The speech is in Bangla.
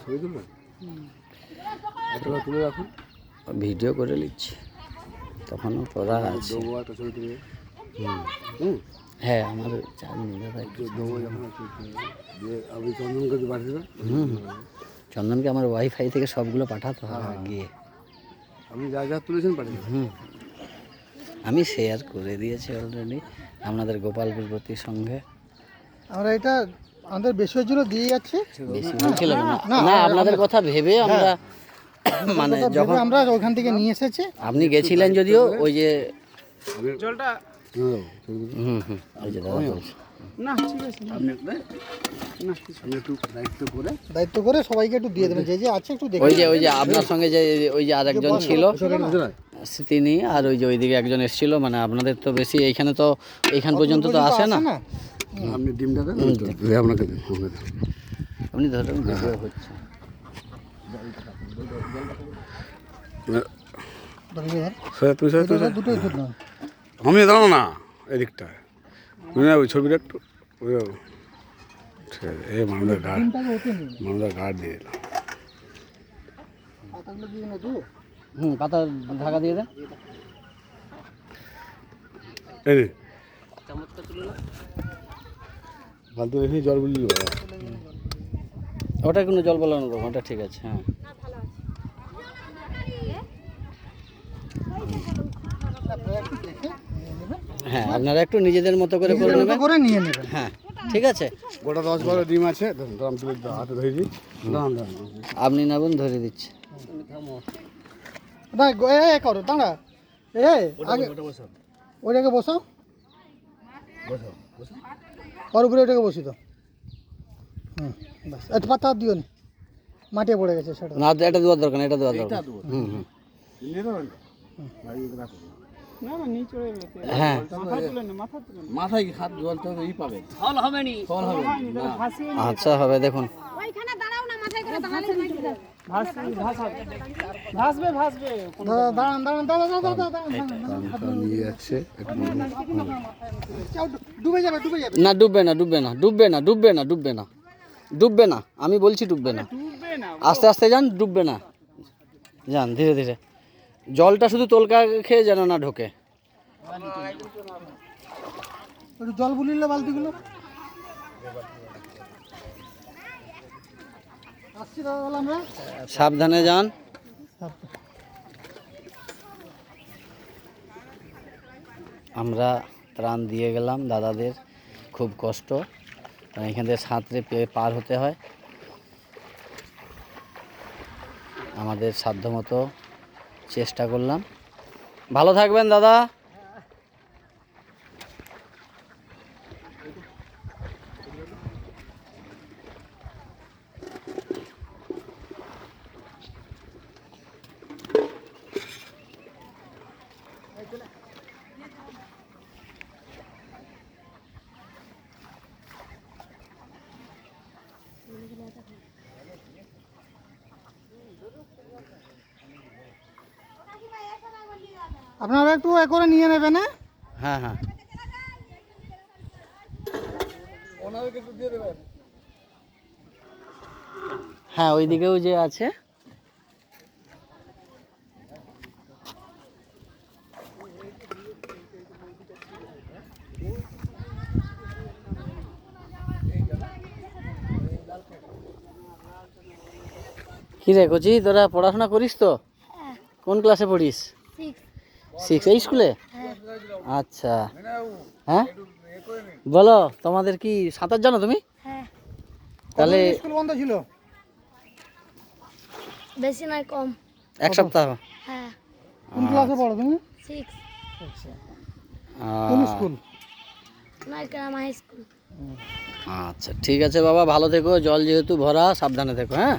ছবি তুলবেন? তুলে রাখুন। ভিডিও করে নিচ্ছি। তখনও করা আছে। হ্যাঁ আমার চন্দনকে পাঠিয়ে দেবেন হুম। হুম। চন্দনকে আমার ওয়াইফাই থেকে সবগুলো পাঠাতে হবে গিয়ে। আপনি যা যা তুলেছেন পাঠিয়ে হুম। আমি শেয়ার করে দিয়েছি অলরেডি আপনাদের গোপালপুর প্রতি সঙ্গে আমরা এটা আমাদের বেশি জন্য দিয়ে যাচ্ছি। বেশি না না। আপনাদের কথা ভেবে আমরা মানে যখন আমরা ওখান থেকে নিয়ে এসেছি। আপনি গেছিলেন যদিও ওই যে জলটা হ্যাঁ ছবি তুলে হুম হুম ওই যে দাদা বলছে। আপনি আপনি দায়িত্ব করে সবাইকে একটু দিয়ে দেবেন যে যে আছে একটু দেখে ওই যে ওই যে আপনার সঙ্গে যে ওই যে আরেকজন ছিল না? তিনি আর ওই যে ওইদিকে একজন এসেছিল মানে আপনাদের তো বেশি এইখানে তো এইখান পর্যন্ত তো আসে না। না। আপনি ডিমটা দেন আপনাকে দেন আপনি ধরুন হচ্ছে। আমি দাঁড়ানো না এদিকটা। ওই ছবিটা একটু ঠিক আছে এই মানুষের গার্ড মানুষের গার্ড দিয়ে দিলাম হুম পাতা ঢাকা দিয়ে দেন এই। ফালতু রেখে জল বুঝলি ওটা কোনো জল বলানো ওটা ঠিক আছে হ্যাঁ। হ্যাঁ আপনারা একটু নিজেদের মতো করে করে নেবেন। করে নিয়ে নেবেন। হ্যাঁ ঠিক আছে। গোটা দশ বারো ডিম আছে হাতে ধরে দিই আপনি নেবেন ধরে দিচ্ছি। এ করো দাঁড়া। এ আগে ওইটাকে বসাও। ওর উপরে ওইটাকে বসি তো হুম বাস এত পাতা দিও নি। মাটিয়ে পড়ে গেছে সেটা। না এটা দেওয়ার দরকার না এটা দেওয়ার দরকার। হুম হুম। হ্যাঁ। মাথায় কি হাত জল তো ই পাবে? ফল হবে নি। ফল হবে না আচ্ছা হবে দেখুন। ওইখানে দাঁড়াও না ডুববে না ডুববে না ডুববে না ডুববে না ডুববে না ডুববে না আমি বলছি ডুববে না আস্তে আস্তে যান ডুববে না যান ধীরে ধীরে জলটা শুধু তোলকা খেয়ে যেন না ঢোকে জল বুলিলে বালতিগুলো আসছি দাদা বলে আমরা সাবধানে যান। আমরা ত্রাণ দিয়ে গেলাম দাদাদের, খুব কষ্ট। এখান থেকে সাঁতরে পেয়ে পার হতে হয়। আমাদের সাধ্যমতো চেষ্টা করলাম। ভালো থাকবেন দাদা। আপনারা একটু এ করে নিয়ে নেবেন হ্যাঁ? হ্যাঁ হ্যাঁ। হ্যাঁ ওইদিকেও যে আছে। কি রে কচি তোরা পড়াশোনা করিস তো? কোন ক্লাসে পড়িস? সিক্স এই স্কুলে আচ্ছা। হ্যাঁ? বলো তোমাদের কি সাঁতার জানো তুমি? হ্যাঁ। তাহলে স্কুল বন্ধ ছিল। বেশি নয় কম। এক সপ্তাহ? হ্যাঁ। কোন ক্লাসে পড়ো তুমি? সিক্স কোন স্কুল গ্রাম হাই স্কুল আচ্ছা ঠিক আছে বাবা ভালো থেকো জল যেহেতু ভরা সাবধানে থেকো হ্যাঁ।